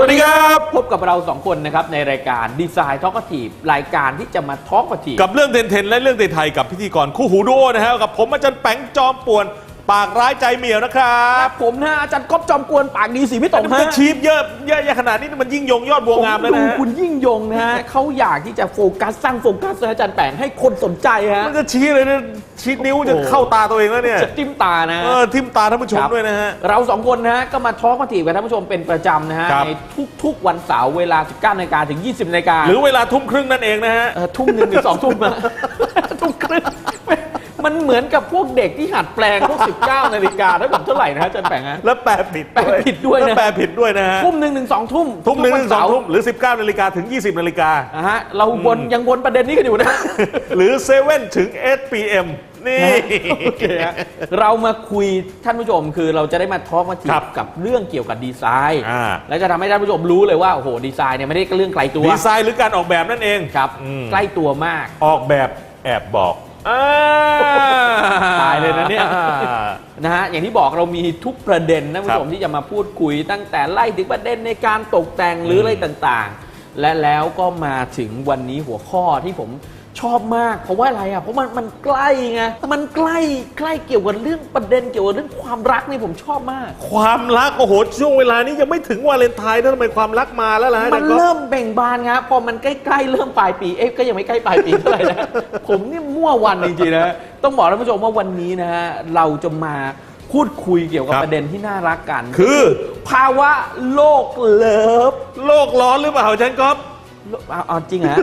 สวัสดีครับ พบกับเราสองคนนะครับในรายการดีไซน์ทอกทีฟรายการที่จะมาทอกทีฟกับเรื่องเทนๆและเรื่องไทยๆกับพิธีกรคู่หูดูโอนะฮะกับผมอาจารย์แปงจอมป่วน ปากร้ายใจเหมียวนะครัครับบผมนะอาจารย์ก๊อฟจอมกวนปากดีสีพี่ต๋องมันฮะจะชีพเยอะเยอะแยะขนาดนี้มันยิ่งยงยอดบัวงามแล้วผนะดูฮะคุณยิ่งยงนะฮะ เขาอยากที่จะโฟกัสสร้างโฟกัสให้อาจารย์แปงให้คนสนใจฮะมันจะชี้เลยนะชี้นิ้วจะโอ้โหเข้าตาตัวเองแล้วเนี่ยจะจิ้มตานะ เออทิมตาท่านผู้ชมครับ ด้วยนะฮะ เราสองคนนะฮะก็มาทอกทีฟกับท่านผู้ชมเป็นประจำนะฮะ ครับ ในทุกๆ วันเสาร์เวลา 19นาฬิกาถึง 20นาฬิกาหรือเวลาทุ่มครึ่งนั่นเองนะฮะ เออทุ่มหนึ่งถึงสองทุ่มอะทุ่มครึ่งมัน เหมือนกับพวกเด็กที่หัดแปลงพวก 19นาฬิกาถ้าผมเท่าไหร่นะฮะอาจันแปงฮะ แล้วแปลผิดแปลผิดด้วยนะ แล้วแปลผิดด้วยนะฮะทุ่มหนึ่งถึงสองทุ่มทุ่มหนึ่งถึงสองทุกวันเาร์ทุ่มหรือ 19นาฬิกาถึง 20นาฬิกานะฮะเราวนยังวนประเด็นนี้กันอยู่นะ หรือ7ถึง 8 pm นี่ โอเคฮะเรามาคุยท่านผู้ชมคือเราจะได้มาทอล์กมาทีครับกับเรื่องเกี่ยวกับดีไซน์อ่า และจะทำให้ท่านผู้ชมรู้เลยว่าโอ้โหดีไซน์เนี่ยไม่ได้เรื่องไกลตัวดีไซน์หรือการออกแบบนั่นเองครับอืมใกล้ตัวมาก ออกแบบแอบบอกอ่า ตายเลยนะเนี่ยนะฮะอย่างที่บอกเรามีทุกประเด็นนะผู้ชมที่จะมาพูดคุยตั้งแต่ไล่ถึงประเด็นในการตกแต่งหรืออะไรต่างๆ และแล้วก็มาถึงวันนี้หัวข้อที่ผม ชอบมาก เพราะว่าอะไรอะเพราะมันมันใกล้ไงมันใกล้ใกล้เกี่ยวกับเรื่องประเด็นเกี่ยวกับเรื่องความรักนี่ผมชอบมาก ความรักโอ้โหช่วงเวลานี้ยังไม่ถึงวาเลนไทน์นะทำไมความรักมาแล้วล่ะฮะมันอาจารย์ก๊อฟเริ่มเบ่งบานครับพอมันใกล้ๆเริ่มปลายปีเอ๊ะก็ยังไม่ใกล้ปลายปีเท่าไหร่นะผมนี่มั่ววันจริงๆนะต้องบอกท่านผู้ชมว่าวันนี้นะฮะเราจะมาพูดคุยเกี่ยวกับประเด็นที่น่ารักกัน คือ ภาวะโลกเลิฟโลกร้อนหรือเปล่าอาจารย์ก๊อฟเอาเอาจริงเหรอ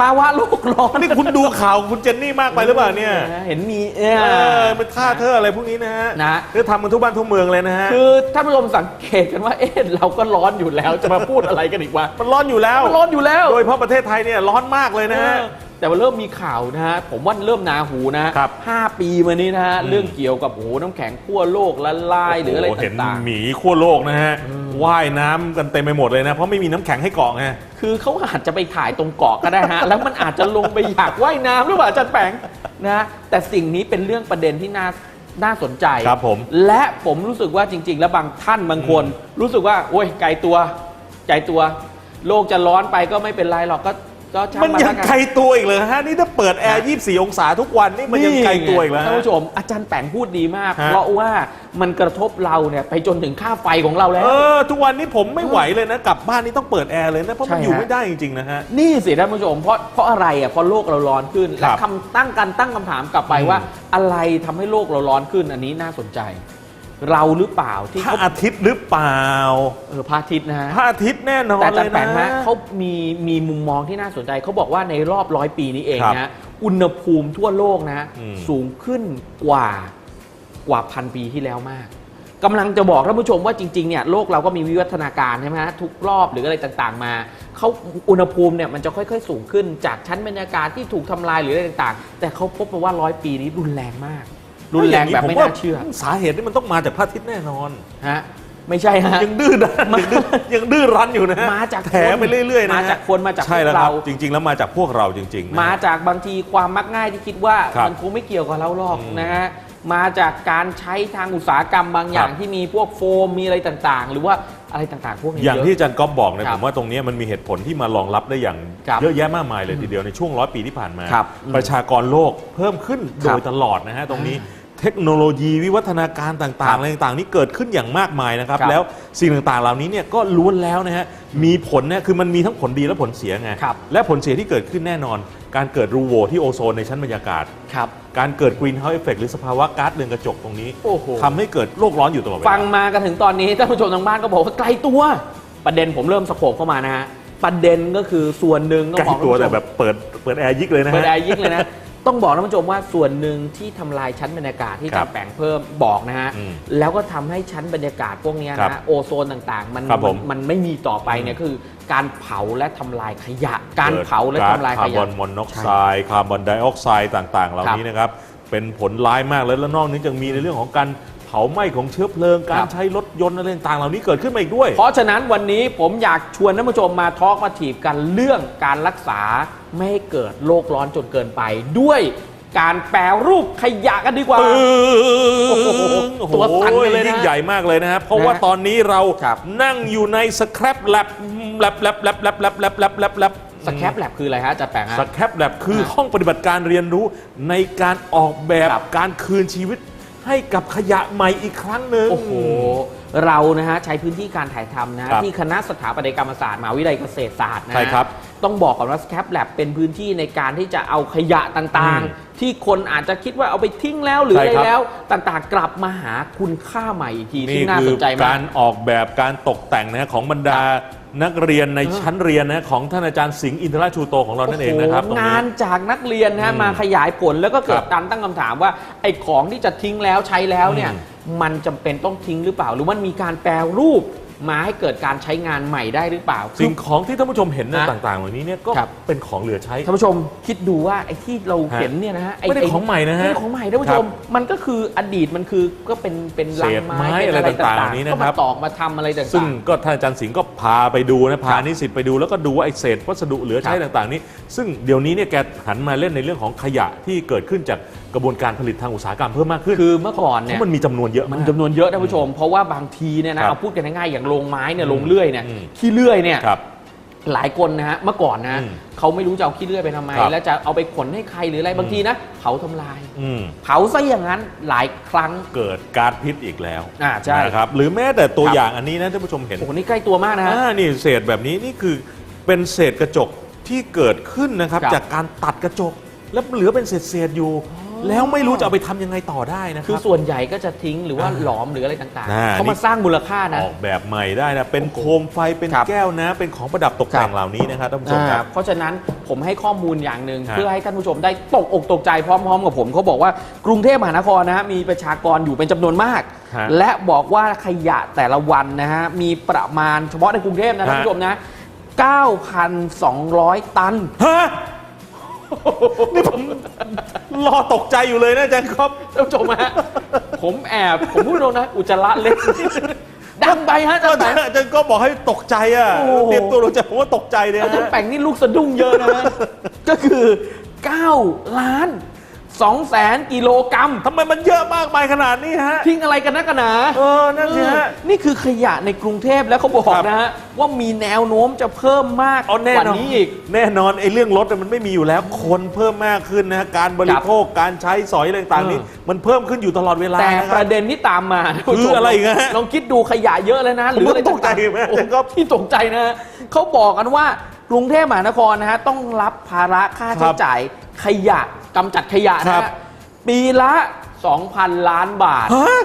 ภาวะโลกร้อนนี่คุณดูข่าวคุณเจนนี่มากไปหรือเปล่าเนี่ยเห็นมีเอเอออมันท่าเธออะไรพวกนี้นะฮะนะคือทำกันทุกบ้านทุกเมืองเลยนะฮะคือท่านผู้ชมสังเกตกันว่าเอ๊ะเราก็ร้อนอยู่แล้วจะมาพูดอะไรกันอีกวะมันร้อนอยู่แล้วมันร้อนอยู่แล้ว โดยเฉพาะประเทศไทยเนี่ยร้อนมากเลยนะฮะเออ แต่ว่าเริ่มมีข่าวนะฮะผมว่าเริ่มนาหูนะฮะครับห้าปีมานี้นะฮะอืมเรื่องเกี่ยวกับโอ้โหน้ำแข็งขั้วโลกละลายหรืออะไรโโเห็นต่างหมีขั้วโลกนะฮะว่ายน้ำกันเต็มไปหมดเลยนะ เพราะไม่มีน้ำแข็งให้เกาะไงๆคือเขาอาจจะไปถ่ายตรงเกาะก็ได้ฮะ แล้วมันอาจจะลงไปอยากว่ายน้ำหรือเปล่าอาจารย์แปงนะฮะแต่สิ่งนี้เป็นเรื่องประเด็นที่น่าน่าสนใจครับผมและผมรู้สึกว่าจริง ๆ แล้วบางท่านบางคน รู้สึกว่าโอ้ยไกลตัวใจตัว โลกจะร้อนไปก็ไม่เป็นไรหรอกก็ ก็ช่างมันมันยังแล้วกันไกลตัวอีกเลยฮะ นี่ถ้าเปิดแอร์24 องศาทุกวันนี่มันยังไกลตัวอีกแล้ว ท่านฮะผู้ชมอาจารย์แปงพูดดีมาก ฮะ เพราะว่ามันกระทบเราเนี่ยไปจนถึงค่าไฟของเราแล้ว เออทุกวันนี้ผมไม่ไหวเลยนะ กลับบ้านนี่ต้องเปิดแอร์เลยนะ เพราะมันใช่อยู่ฮะไม่ได้จริง ๆ นะฮะ นี่สิท่านผู้ชมเพราะเพราะอะไรอะเพราะโลกเราร้อนขึ้น และครับคำตั้งการตั้งคำถามกลับไปอืมว่า อะไรทำให้โลกเราร้อนขึ้นอันนี้น่าสนใจ เราหรือเปล่าที่พระเขาอาทิตย์หรือเปล่าเออพระอาทิตย์นะฮะพระอาทิตย์แน่นอนแต่อาเลจารยย์แปงนะ ฮะเขามีมีมุมมองที่น่าสนใจเขาบอกว่าในรอบร้อยปีนี้เองครับนะอุณหภูมิทั่วโลกนะอืม สูงขึ้นกว่ากว่าพันปีที่แล้วมากกำลังจะบอกท่านผู้ชมว่าจริงๆเนี่ยโลกเราก็มีวิวัฒนาการใช่ไหมฮะทุกรอบหรืออะไรต่างๆมาเขาอุณหภูมิเนี่ยมันจะค่อยๆ สูงขึ้นจากชั้นบรรยากาศที่ถูกทำลายหรืออะไรต่างๆ แต่เขาพบมาว่าร้อยปีนี้รุนแรงมาก รุนแรงแบบไม่น่าเชื่อผมว่สาเหตุนี่มันต้องมาจากพระอาทิตย์แน่นอนฮะไม่ใช่ฮะยังดื้อด้านยังดื้อยังดื้อรั้นอยู่นะฮะมาจากแถไปเรื่อยๆนะฮะมาจากคนมาจากใช่แล้วพวกครัเราบจริง ๆ แล้วมาจากพวกเราจริงๆนะฮะมาจากบางทีความมักง่ายที่คิดว่าครับมันคงไม่เกี่ยวกับเราหรอกอืมนะฮะมาจากการใช้ทางอุตสาหกรรมบางอย่างครับที่มีพวกโฟมมีอะไรต่างๆ หรือว่าอะไรต่างๆ พวกนี้อย่างเยอะที่อาจารย์ก๊อฟบอกเนี่ยครัผบมว่าตรงเนี้ยมันมีเหตุผลที่มารองรับได้อย่างครับเยอะแยะมากมายเลยทีเดียวในช่วงร้อยปีที่ผ่านมาครับประชากรโลกเพิ่มขึ้นคโดรับยตลอดนะฮะตรงนี้อ่ เทคโนโลยีวิวัฒนาการต่างครัๆบอะไรต่างๆ นี่เกิดขึ้นอย่างมากมายนะครับครับ แล้วสิ่งต่างๆ เหล่านี้เนี่ยก็ล้วนแล้วนะฮะมีผลเนี่ยคือมันมีทั้งผลดีและผลเสียไงครับและผลเสียที่เกิดขึ้นแน่นอน การเกิดรูโหว่ที่โอโซนในชั้นบรรยากาศครับการเกิดกรีนเฮาส์เอฟเฟกหรือสภาวะก๊าซเรือนกระจกตรงนี้โอ้โหทำให้เกิดโลกร้อนอยู่ตลอดเวลาฟังมากันถึงตอนนี้ท่านผู้ชมทางบ้านก็บอกว่าไกลตัว ประเด็นผมเริ่มสโคบเข้ามานะฮะประเด็นก็คือส่วนหนึ่งก็ใกล้บอกตัวท่านผู้ชแต่มแบบเปิดเปิดแอร์ยิกเลยนะเปิดฮะแอร์ยิ่งเลยนะ ต้องบอกท่านผู้ชมว่าส่วนหนึ่งที่ทำลายชั้นบรรยากาศที่ครัจะบแปลงเพิ่มบอกนะฮะ อืมแล้วก็ทำให้ชั้นบรรยากาศพวกเนี้ยครับนะโอโซนต่างๆ มันครับผมมันมันไม่มีต่อไปเนี่ยคือ การเผาและทำลายขยะ การเผาและทำลายคาขร์บยะอนมอนอกไซด์คาร์บอนไดออกไซด์ต่าง ๆ เหล่าครับนี้นะครับ เป็นผลร้ายมากเลยแล้วนอกนี้ยังมีในเรื่องของการเผาไหม้ของเชื้อเพลิง กาครรับใช้รถยนต์อะไรต่างๆเหล่านี้เกิดขึ้นมาอีกด้วย เพราะฉะนั้นวันนี้ผมอยากชวนท่านผู้ชมมาทอล์กมาถีบกันเรื่องการรักษา ไม่ให้เกิดโลกร้อนจนเกินไป ด้วยการแปรรูปขยะกันดีกว่าปึ้โอ้โหงโอ้โหตัวสั่นกันเลยนะยิ่งใหญ่มากเลยนะฮะเพราะว่านะฮะตอนนี้เราครับนั่งอยู่ในสครับแลบแลบแลบแลบแลบแลบแลบแลบแลบแลบสแคปแลบคืออะไรฮะอาจัดแปลงฮะสครับแลบคือฮะห้องปฏิบัติการเรียนรู้ในการออกแบบครับการคืนชีวิตให้กับขยะใหม่อีกครั้งหนึ่งโอ้โห เรานะฮะใช้พื้นที่การถ่ายทำนะฮะครับที่คณะสถาปัตยกรรมศาสตร์มหาวิทยาลัยเกษตรศาสตร์นะฮะใช่ครับ ต้องบอกก่อนว่า Scrap Lab เป็นพื้นที่ในการที่จะเอาขยะต่างอืมๆที่คนอาจจะคิดว่าเอาไปทิ้งแล้วหรือใช่อะไรครับ แล้วต่างๆ กลับมาหาคุณค่าใหม่อีกทีที่นี่น่าคืสอนใจมากการออกแบบการตกแต่งนะฮะของบรรดานักเรียนในเออชั้นเรียนนะของท่านอาจารย์สิงห์อินทรชูโตของเรานั่นเองนะครับตรงโโหนี้ งานจากนักเรียนนะฮะอืมมาขยายผลแล้วก็เกิคดรับการตั้งคำถามว่า ไอ้ของที่จะทิ้งแล้วใช้แล้วเนี่ย อืมมันจำเป็นต้องทิ้งหรือเปล่า หรือมันมีการแปลรูป มาให้เกิดการใช้งานใหม่ได้หรือเปล่า สิ่งของที่ท่านผู้ชมเห็นเนยฮะต่างๆเหล่านี้เนี่ยก็ครับ เป็นของเหลือใช้ ท่านผู้ชมคิดดูว่าไอ้ที่เราเห็นเนี่ยนะฮะไม่ได้ของใหม่นะฮะไม่ได้ของใหม่ท่านผู้ชมมันก็คืออดีตมันคือก็เป็นเป็นลังไม้เศษไม้เป็นอะไรต่างๆเหล่านี้ก็นะครัมาบตอกมาทำอะไรต่างๆ ซึ่งก็ท่านอาจารย์สิงห์ก็พาไปดูนะพานิสิตไปดูแล้วก็ดูว่าไอ้เศษวัสดุเหลือใช้ครับต่างๆ นี้ ซึ่งเดี๋ยวนี้เนี่ยแกหันมาเล่นในเรื่องของขยะที่เกิดขึ้นจาก กระบวนการผลิตทางอุตสาหกรรมเพิ่มมากขึ้นคือเมื่อก่อนเพเนี่ย ราะมันมีจำนวนเยอะมัมานก จำนวนเยอะท่านผู้ชม เพราะว่าบางทีเนี่ยนะครับเอาพูดกันง่ายๆอย่างโรงไม้เนี่ยโรงเลื่อยเนี่ยอืม ขี้เลื่อยเนี่ยครับ หลายคนนะฮะเมื่อก่อนนะอืมเขาไม่รู้จะเอาขี้เลื่อยไปทำไม ครับ แล้วจะเอาไปขนให้ใครหรืออะไรบางทีนะเผาทำลาย อืมเผาซะอย่างนั้นหลายครั้งเกิดก๊าซพิษอีกแล้วอ่าใช่นะครับหรือแม้แต่ตัวครับอย่างอันนี้นะท่านผู้ชมเห็น โอ้โหนี่ใกล้ตัวมากนะฮะ อ่านี่เศษแบบนี้นี่คือเป็นเศษกระจกที่เกิดขึ้นนะครับ ครับจากการตัดกระจก แล้วเหลือเป็นเศษๆอยู่ แล้วไม่รู้จะเอาไปทำยังไงต่อได้นะคคือรับส่วนใหญ่ก็จะทิ้งหรือว่าอ่าหลอมหรืออะไรต่างอ่า ๆเขามานี่สร้างมูลค่านะ ออกแบบใหม่ได้นะ เป็นโคมไฟเป็นครับแก้วนะ เป็นของประดับตกแต่คงรับ เหล่านี้นะครับท่านผู้ชมครับ เพราะฉะนั้นผมให้ข้อมูลอย่างหนึ่งฮะเพื่อให้ท่านผู้ชมได้ตกอกตกใจพร้อม ๆ กับผมเขาบอกว่ากรุงเทพมหานครนะฮะมีประชากรอยู่เป็นจำนวนมาก ฮะและบอกว่าขยะแต่ละวันนะฮะมีประมาณเฉพาะในกรุงเทพนะท่านฮะผู้ชมนะ 9,200 ตัน ฮะ นี่ผมรอตกใจอยู่เลยนะอาจารย์ครับท่านผู้ชมฮะผมแอบผมพูดตรงนะ อุจจาระเล็กดังไปฮะอาจารย์แปงอาจารย์ก็บอกให้ตกใจอะโอ้โหเตรียมตัวลงใจผมว่าตกใจเลยอาจารย์ฮะแปงนี่ลูกสะดุ้งเยอะนะฮะก็คือ 9 ล้าน 2แสนกิโลกรัมทำไมมันเยอะมากมายขนาดนี้ฮะ ทิ้งอะไรกันนักกันหนาเออนั่นสิฮะเออนี่คือขยะในกรุงเทพแล้วเขาบอกครับนะฮะ ว่ามีแนวโน้มจะเพิ่มมากเอาแน่กว่านอนนี้อีก แน่นอนไอ้เรื่องรถน่ะมันไม่มีอยู่แล้ว คนเพิ่มมากขึ้นนะฮะการบริโภคการใช้สอยอะไรต่างๆนี้เออมันเพิ่มขึ้นอยู่ตลอดเวลาแต่นะคปรับระเด็นที่ตามมาท่านผู้ชมคืออะไรอีกฮะลองคิดดูขยะเยอะเลยนะหรืออะไรผมตกใจต่างๆไหมโอ้อาจารย์ก๊อฟที่ตกใจนะฮะเขาบอกกันว่ากรุงเทพมหานครนะฮะต้องรับภาระค่าคใช้รับจ่ายขยะ กำจัดขยะนะครัฮะบ ปีละ 2,000 ล้านบาท ฮะ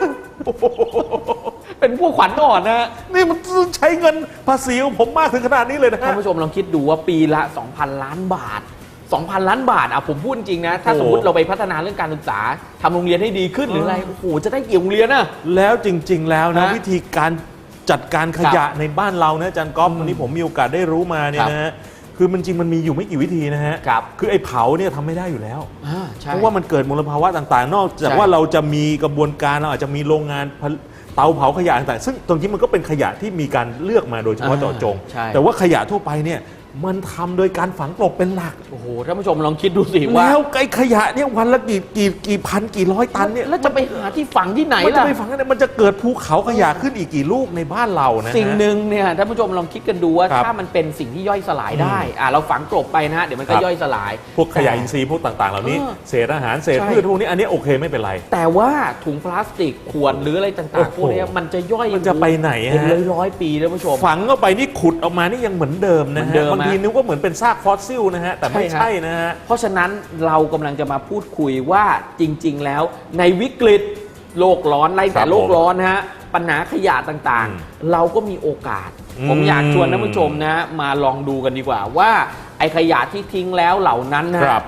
เป็นผู้ขวัญอ่อนนะฮะนี่มันใช้เงินภาษีของผมมากถึงขนาดนี้เลยนะท่าฮะนผู้ชมลองคิดดูว่าปีละ 2,000 ล้านบาท 2,000 ล้านบาทอะผมพูดจริงนะ ถ้าโอ้สมมติเราไปพัฒนาเรื่องการศึกษาทำโรงเรียนให้ดีขึ้นหรืออะไรโอ้โหจะได้กี่โรงเรียนอะ แล้วจริง ๆ แล้วนะ ฮะวิธีการจัดการขยะในบ้านเรานะอาจารย์ก๊อฟวันนี้ผมมีโอกาสได้รู้มาเนี่ยนะฮะ คือมันจริงมันมีอยู่ไม่กี่วิธีนะฮะครับคือไอ้เผาเนี่ยทำไม่ได้อยู่แล้ว อ่าใช่ เพราะว่ามันเกิดมลภาวะต่างๆ นอกจากใช่ ว่าเราจะมีกระบวนการเราอาจจะมีโรงงานผลิตเตาเผาขยะต่างๆ ซึ่งตรงนี้มันก็เป็นขยะที่มีการเลือกมาโดยเฉพาะอ่าเจาะจงใช่แต่ว่าขยะทั่วไปเนี่ย มันทำโดยการฝังกลบเป็นหลัก โอ้โหท่านผู้ชมลองคิดดูสิว่า แล้วไอ้ขยะเนี่ยวันละกี่กี่กี่พันกี่ร้อยตันเนี่ยแล้วจะไปหาที่ฝังที่ไหนมันจะล่ะ ไปฝังกันเนี่ยมันจะเกิดภูเขาขยะขึ้นอีกกี่ลูกในบ้านเรานะฮะ สิ่งหนึ่งเนี่ยท่านผู้ชมลองคิดกันดูว่าครับถ้ามันเป็นสิ่งที่ย่อยสลายได้อ่าเราฝังกลบไปนะฮะเดี๋ยวมันก็ครับ ย่อยสลาย พวกขยะอินทรีย์พวกต่าง ๆ เหล่านี้ เออเศษอาหารเศษใช่ พืชพวกนี้อันนี้โอเคไม่เป็นไร แต่ว่าถุงพลาสติกขวดหรืออะไรต่างโอ้ๆโหพวกเนี้ยมันจะย่อยมันจะไปไหนฮะ เป็นร้อยร้อยๆปีท่านผู้ชม ฝังเข้าไปนี่ขุดออกมานี่ยังเหมือนเดิมนะเหมืฮะอนเดิมบางทีฮะนึกว่าเหมือนเป็นซากฟอสซิลนะฮะ แต่ไม่ใช่ใช่ฮะนะฮะ เพราะฉะนั้นเรากำลังจะมาพูดคุยว่าจริง ๆ แล้วในวิกฤตโลกร้อนไล่ครัแต่บโลกร้อนนะฮะ ปัญหาขยะต่างอืมๆเราก็มีโอกาสอืมผมอยากชวนท่านผู้ชมนะฮะมาลองดูกันดีกว่าว่า ไอ้ขยะที่ทิ้งแล้วเหล่านั้นนะฮะครับ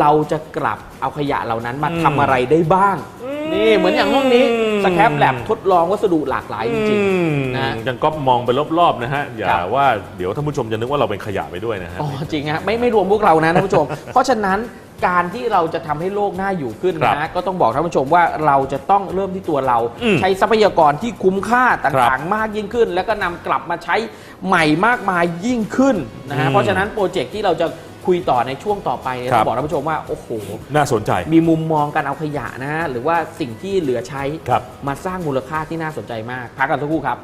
เราจะกลับเอาขยะเหล่านั้นมาอืมทำอะไรได้บ้างอืม นี่เหมือนอย่างห้องนี้สแครปแลบทดลองวัสดุหลากหลายจริงอืมนะยังก็มองไปรอบๆนะฮะ อย่าครับว่าเดี๋ยวท่านผู้ชมจะนึกว่าเราเป็นขยะไปด้วยนะฮะอ๋อจริงฮะไม่ไม่รวมพวกเรานะท่านผู้ชม เพราะฉะนั้นการที่เราจะทำให้โลกน่าอยู่ขึ้นครันะบก็ต้องบอกท่านผู้ชมว่าเราจะต้องเริ่มที่ตัวเราอืมใช้ทรัพยากรที่คุ้มค่าครัต่างบๆมากยิ่งขึ้น แล้วก็นำกลับมาใช้ใหม่มากมายยิ่งขึ้นนะฮะอืมเพราะฉะนั้นโปรเจกต์ที่เราจะ คุยต่อในช่วงต่อไปเนี่ยครัต้บองบอกท่านผู้ชมว่า โอ้โห น่าสนใจ มีมุมมองการเอาขยะนะฮะหรือว่าสิ่งที่เหลือใช้ครับ มาสร้างมูลค่าที่น่าสนใจมาก พักกันสักครู่ครับ